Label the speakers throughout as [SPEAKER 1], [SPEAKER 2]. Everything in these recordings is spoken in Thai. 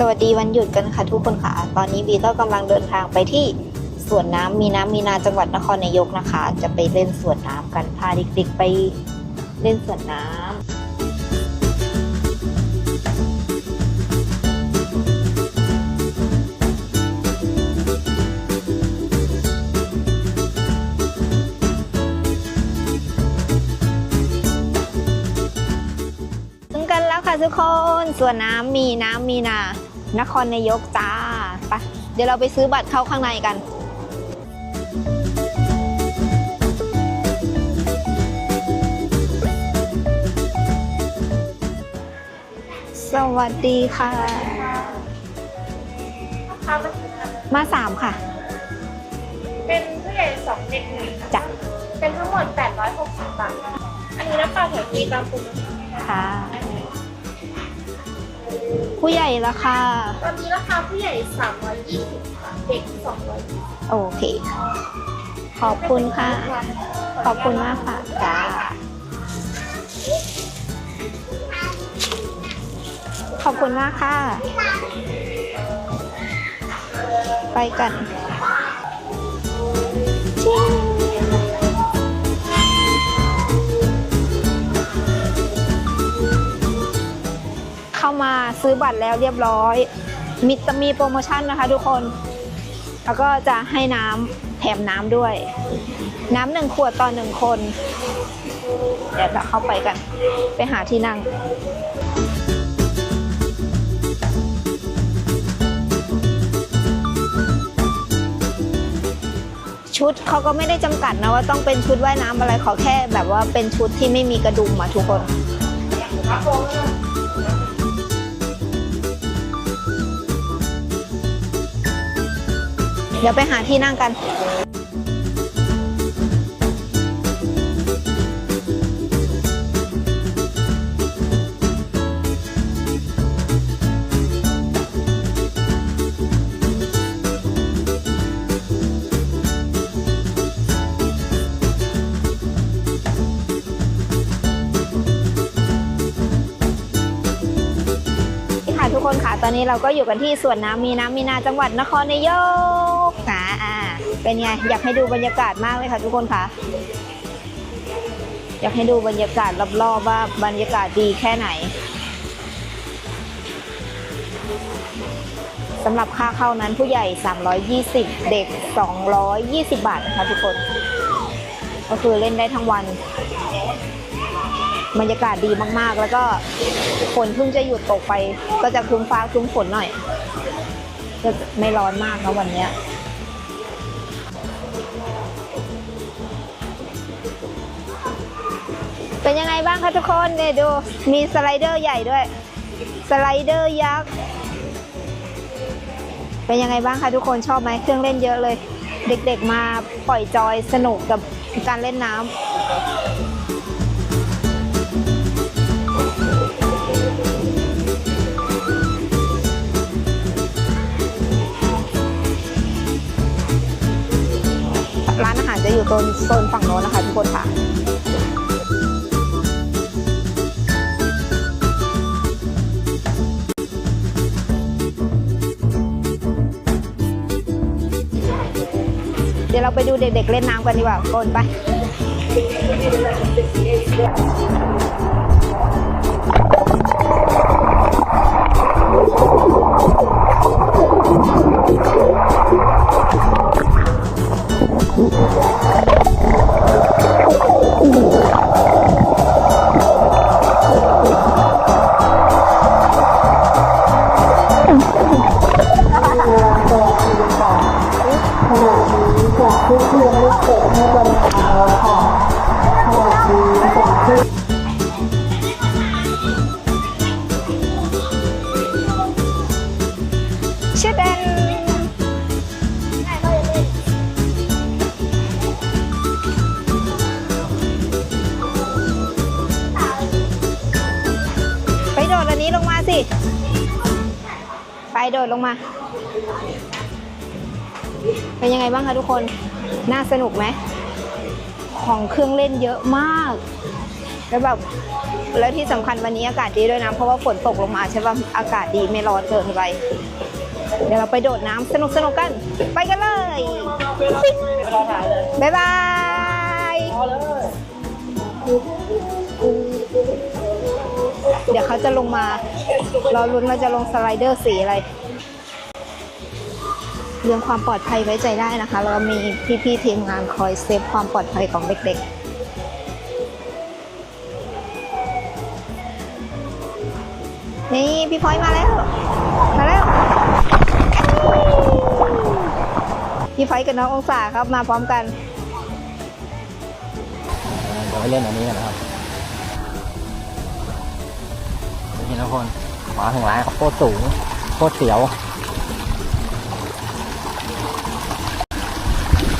[SPEAKER 1] สวัสดีวันหยุดกันค่ะทุกคนค่ะ ตอนนี้บีก็กำลังเดินทางไปที่สวนน้ำมีน้ำมีนาจังหวัดนครนายกนะคะ จะไปเล่นสวนน้ำกันพาเด็กๆไปเล่นสวนน้ำถึงกันแล้วค่ะทุกคนสวนน้ำมีน้ำมีนา นครนายกจ้าไปเดี๋ยวเราไปซื้อบัตรเข้าข้างในกันสวัสดีค่ะ
[SPEAKER 2] ค่ะมันคืออะไร
[SPEAKER 1] มาสามค่ะ
[SPEAKER 2] เป็นผู้ใหญ่สองเด็กหนึ่ง
[SPEAKER 1] จ้ะ
[SPEAKER 2] เป็นทั้งหมด 860 บาท อันนี้น้ำปลาแถวฟรีตามปกติ
[SPEAKER 1] ค่ะ ผู้ใหญ่ราคา
[SPEAKER 2] ตอนนี้ราคาผู้ใหญ่ 320ค่ะเด็ก 220
[SPEAKER 1] โอเค ขอบคุณค่ะ ขอบคุณมากค่ะจ้าขอบคุณมากค่ะ ไปกันชิง เข้ามาซื้อบัตรแล้วเรียบร้อยมิตรมีโปรโมชั่นนะคะทุกคน แล้วก็จะให้น้ำแถมน้ำด้วย น้ำหนึ่งขวดต่อหนึ่งคน เดี๋ยวจะเข้าไปกัน ไปหาที่นั่งชุดเขาก็ไม่ได้จำกัดนะว่าต้องเป็นชุดว่ายน้ำอะไรขอแค่แบบว่าเป็นชุดที่ไม่มีกระดุมมาทุกคน เดี๋ยวไปหาที่นั่งกันค่ะทุกคนค่ะ ตอนนี้เราก็อยู่กันที่สวนน้ำมีน้ำมีนาจังหวัดนครนายก เป็นไง อยากให้ดูบรรยากาศมากเลยค่ะทุกคนค่ะ อยากให้ดูบรรยากาศรอบๆว่าบรรยากาศดีแค่ไหนสำหรับค่าเข้านั้นผู้ใหญ่ 320 เด็ก 220 บาทนะคะทุกคน ก็คือเล่นได้ทั้งวัน บรรยากาศดีมากๆ แล้วก็ฝนเพิ่งจะหยุดตกไป ก็จะครึ้มฟ้าครึ้มฝนหน่อยก็ไม่ร้อนมากนะวันนี้ เป็นยังไงบ้างคะทุกคนเนี่ยดู มีสไลเดอร์ใหญ่ด้วย สไลเดอร์ยักษ์ เป็นยังไงบ้างคะทุกคนชอบไหมเครื่องเล่นเยอะเลย เด็กๆมาปล่อยจอยสนุกกับการเล่นน้ำร้านอาหารจะอยู่โซนโซนฝั่งโน้นนะคะทุกคนค่ะ เราไปดูเด็กๆเล่นน้ำกันดีกว่าโกนไป โดดลงมา เป็นยังไงบ้างคะทุกคน น่าสนุกไหม ของเครื่องเล่นเยอะมาก แล้วแบบ แล้วที่สำคัญวันนี้อากาศดีด้วยนะ เพราะว่าฝนตกลงมาใช่ป่ะ อากาศดีไม่ร้อนเกินไป เดี๋ยวเราไปโดดน้ำสนุกสนุกกัน ไปกันเลยบ๊ายบายเดี๋ยวเขาจะลงมา รอลุ้นว่าจะลงสไลเดอร์สีอะไร เรื่องความปลอดภัยไว้ใจได้นะคะแล้วก็มีพี่ๆทีมงานคอยเซฟความปลอดภัยของเด็กๆนี่พี่พลอยมาแล้ว มาแล้ว พี่ไฟกับน้ององศาครับมาพร้อมกัน
[SPEAKER 3] เดี๋ยวไปเล่นอันนี้กันนะครับนี่ทุกคนมาถึงร้านเขาโคตรสูงโคตรเสียว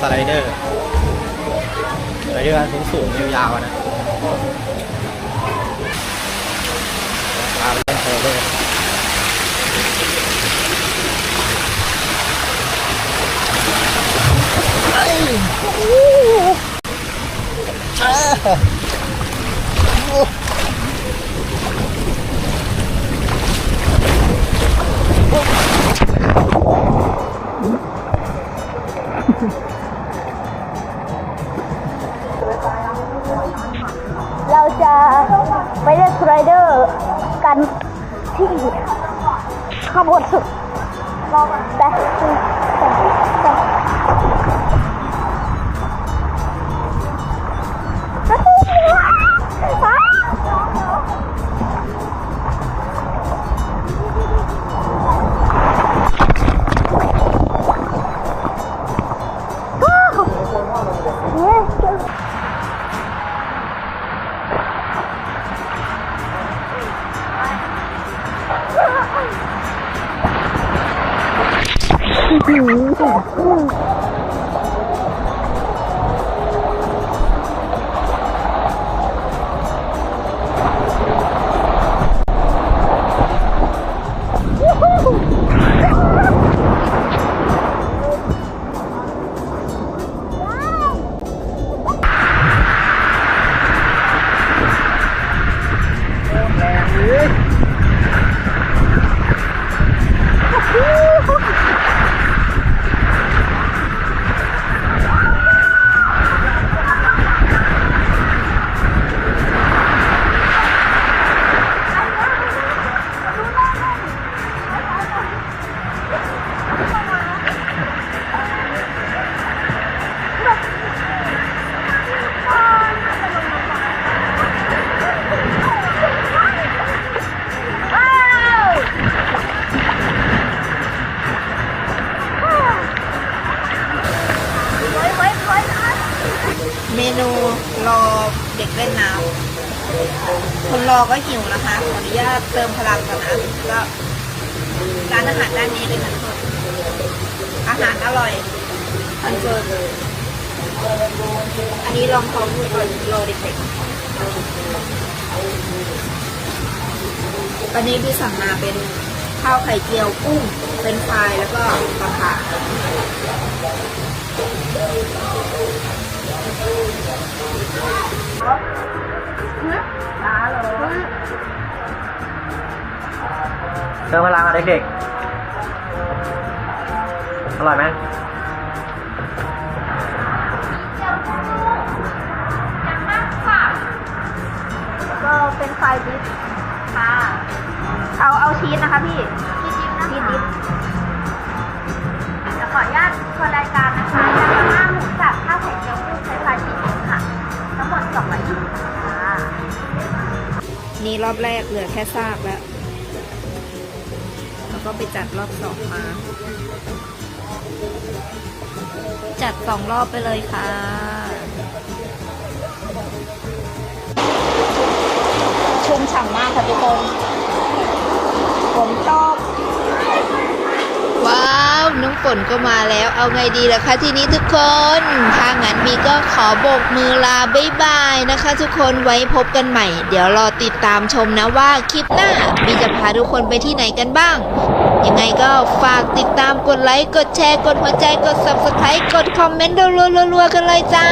[SPEAKER 3] สไลเดอร์สไลเดอร์สูงสูงๆยาวๆนะพาไปเล่นสไลเดอร์
[SPEAKER 1] เเม เล่นน้ำคนรอก็หิวนะคะ ขออนุญาตเติมพลังก่อนนะก็ร้านอาหารด้านนี้เลยค่ะคนอาหารอร่อยคอนเฟิร์มอันนี้ลองท้องดูก่อนรอเด็กๆตอนนี้พี่สั่งมาเป็นข้าวไข่เจียวกุ้ง เป็นไฟแล้วก็ปลาผ่า
[SPEAKER 3] เติมพลังอะเด็กๆ อร่อยไหม
[SPEAKER 1] ก็เป็นไฟดิฟค่ะ เอาเอาชีสนะคะพี่ชีสดิฟ
[SPEAKER 2] จะขออนุญาตทวนรายการนะคะยำมาม่าหมูสับข้าวไข่เจียวกุ้งใช้ไฟสี่สิบค่ะ ทั้งหมดสองร้อยยี่สิบค่ะ
[SPEAKER 1] นี่รอบแรกเหลือแค่ซากแล้วแล้ว ก็ไปจัดรอบสองมา จัดสองรอบไปเลยค่ะ
[SPEAKER 4] ชุ่มฉ่ำมากค่ะทุกคน ผมชอบ
[SPEAKER 1] ว้าว น้องฝนก็มาแล้ว เอาไงดีล่ะคะทีนี้ทุกคน ถ้างั้นมีก็ขอโบกมือลาบ๊ายบายนะคะ ทุกคนไว้พบกันใหม่ เดี๋ยวรอติดตามชมนะว่าคลิปหน้ามีจะพาทุกคนไปที่ไหนกันบ้าง ยังไงก็ฝากติดตามกดไลค์กดแชร์กดหัวใจกด subscribe กดคอมเมนต์รัวๆกันเลยจ้า